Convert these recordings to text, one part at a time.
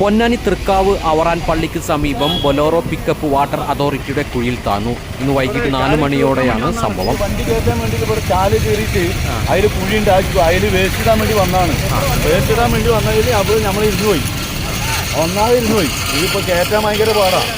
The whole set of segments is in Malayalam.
പൊന്നാനി തൃക്കാവ് അവറാൻ പള്ളിക്ക് സമീപം ബൊലോറോ പിക്കപ്പ് വാട്ടർ അതോറിറ്റിയുടെ കുഴിയിൽ താന്നു. ഇന്ന് വൈകിട്ട് നാല് മണിയോടെയാണ് സംഭവം. വണ്ടി കയറ്റാൻ വേണ്ടി ഇവിടെ ചാൽ കയറിയിട്ട് അതിൽ കുഴി ഉണ്ടാക്കി അതിൽ വേസ്റ്റ് ഇടാൻ വേണ്ടി വന്നതാണ് വേസ്റ്റ് ഇടാൻ വേണ്ടി വന്നതിൽ അപ്പോൾ നമ്മൾ ഇരുന്ന് പോയി. ഒന്നാമത് ഇരുന്ന് പോയി. ഇതിപ്പോൾ കയറ്റാൻ ഭയങ്കര പാടാണ്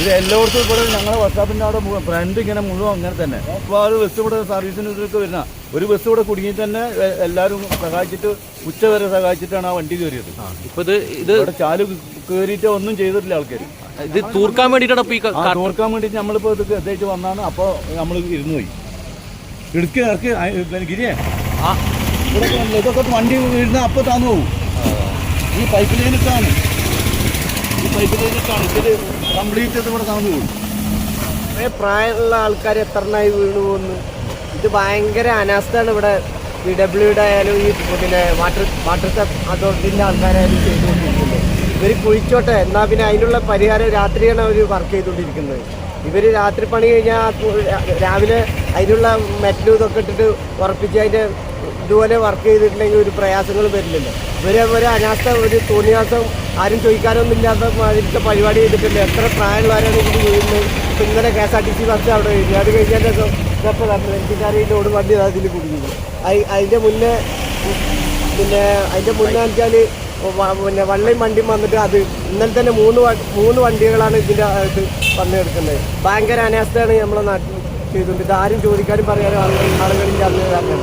ഇത് എല്ലായിടത്തും ഇവിടെ ഞങ്ങളുടെ വർഷാപ്പിന്റെ അവിടെ ഫ്രണ്ട് ഇങ്ങനെ മുഴുവൻ അങ്ങനെ തന്നെ. അപ്പോൾ ആ ഒരു ബസ് ഇവിടെ സർവീസിന് ഇതിലൊക്കെ വരുന്ന. ഒരു ബസ് ഇവിടെ കുടുങ്ങി തന്നെ എല്ലാവരും സഹായിച്ചിട്ട് ഉച്ച വരെ സഹായിച്ചിട്ടാണ് ആ വണ്ടി കയറിയത്. ഇപ്പൊ ഇത് ഇത് ഇവിടെ ചാൽ കയറിയിട്ട് ഒന്നും ചെയ്തിട്ടില്ല ആൾക്കാർ ഇത് തൂർക്കാൻ വേണ്ടിയിട്ടാണ് തൂർക്കാൻ വേണ്ടിയിട്ട് നമ്മളിപ്പോൾ ഇത് എത്തിയിട്ട് വന്നാണ്. അപ്പോൾ നമ്മൾ ഇരുന്ന് പോയി. ഇടുക്കി ഇറക്കി ഗിരിയേ? ഇതൊക്കെ വണ്ടി വീഴുന്ന അപ്പോൾ താന്നു പോകും ഈ പൈപ്പ് ലൈനിട്ടാണ് പ്രായമുള്ള ആൾക്കാർ എത്രണ്ണായി വീണു പോകുന്നു ഇത് ഭയങ്കര അനാസ്ഥയാണ് ഇവിടെ പി ഡബ്ല്യുടെ ആയാലും ഈ പിന്നെ വാട്ടർ വാട്ടർ അതോറിറ്റിന്റെ ആൾക്കാരായാലും ചെയ്തുകൊണ്ടിരിക്കുന്നത്. ഇവർ കുഴിച്ചോട്ടെ എന്നാൽ പിന്നെ അതിനുള്ള പരിഹാരം രാത്രിയാണ് അവർ വർക്ക് ചെയ്തുകൊണ്ടിരിക്കുന്നത്. ഇവർ രാത്രി പണി കഴിഞ്ഞാൽ രാവിലെ അതിനുള്ള മെറ്റലും ഇതൊക്കെ ഇട്ടിട്ട് ഉറപ്പിച്ച് അതിന്റെ ഇതുപോലെ വർക്ക് ചെയ്തിട്ടുണ്ടെങ്കിൽ ഒരു പ്രയാസങ്ങൾ വരില്ലല്ലോ. ഇവരെ ഒരു അനാസ്ഥ ഒരു തോന്നിയാസം ആരും ചോദിക്കാനൊന്നും ഇല്ലാത്ത മാതിരിത്തെ പരിപാടി ചെയ്തിട്ടില്ല എത്ര പ്രായമുള്ളവരാണ് വീഴുന്നത് ഇപ്പം ഇന്നലെ K S R T C bus അവിടെ കഴിഞ്ഞു അത് കഴിഞ്ഞതിന്റെ ഇതൊക്കെ എനിക്കാരെ ലോഡ് വണ്ടി അതിൽ കുടുങ്ങി. അതിന്റെ മുന്നേ പിന്നെ അതിന്റെ മുന്നേ വെച്ചാൽ പിന്നെ വള്ളയും വണ്ടിയും വന്നിട്ട് അത് ഇന്നലെ തന്നെ മൂന്ന് മൂന്ന് വണ്ടികളാണ് ഇതിന്റെ ഇത് വന്നെടുക്കുന്നത്. ഭയങ്കര അനാസ്ഥയാണ് നമ്മളെ നാട്ടിൽ ചെയ്തുകൊണ്ട്. ആരും ചോദിക്കാനും പറയാനും ആളുകൾ ആളുകളില്ലാത്ത കാരണം